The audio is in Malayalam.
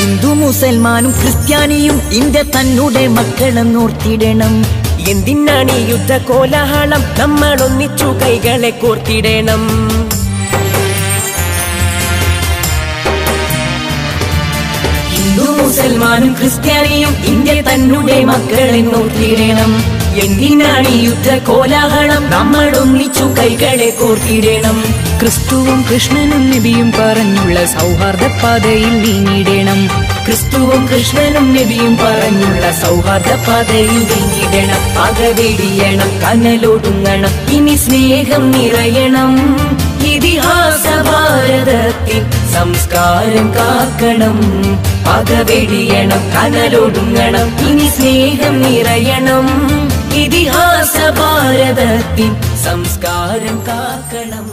ഹിന്ദു മുസൽമാനും ക്രിസ്ത്യാനിയും ഇന്ത്യ തന്നെ മക്കളെന്നോർത്തിടണം. എന്തിനാണ് ഈ യുദ്ധ കോലാഹളം നമ്മൾ ഒന്നിച്ചു കൈകളെ കോർത്തിടണം. ഹിന്ദു മുസൽമാനും ക്രിസ്ത്യാനിയും ഇന്ത്യ തന്നെ മക്കളെന്നോർത്തിടണം. എന്തിനാണ് ഈ യുദ്ധ കോലാഹളം നമ്മൾ ഒന്നിച്ചു കൈകളെ കോർത്തിടണം. ക്രിസ്തുവും കൃഷ്ണനും നബിയും പറഞ്ഞുള്ള സൗഹാർദ്ദ പാതയിൽ നീങ്ങിടണം ക്രിസ്തുവും കൃഷ്ണനും നബിയും പറഞ്ഞുള്ള സൗഹാർദ്ദ പാതയിൽ നീങ്ങിടണം പകവെടിയണം കനലൊടുങ്ങണം ഇനി സ്നേഹം നിറയണം. ഇതിഹാസ ഭാരതത്തിൽ സംസ്കാരം കാക്കണം. പകവെടിയണം കനലൊടുങ്ങണം ഇനി സ്നേഹം നിറയണം. ഇതിഹാസ ഭാരതത്തിൽ സംസ്കാരം കാക്കണം.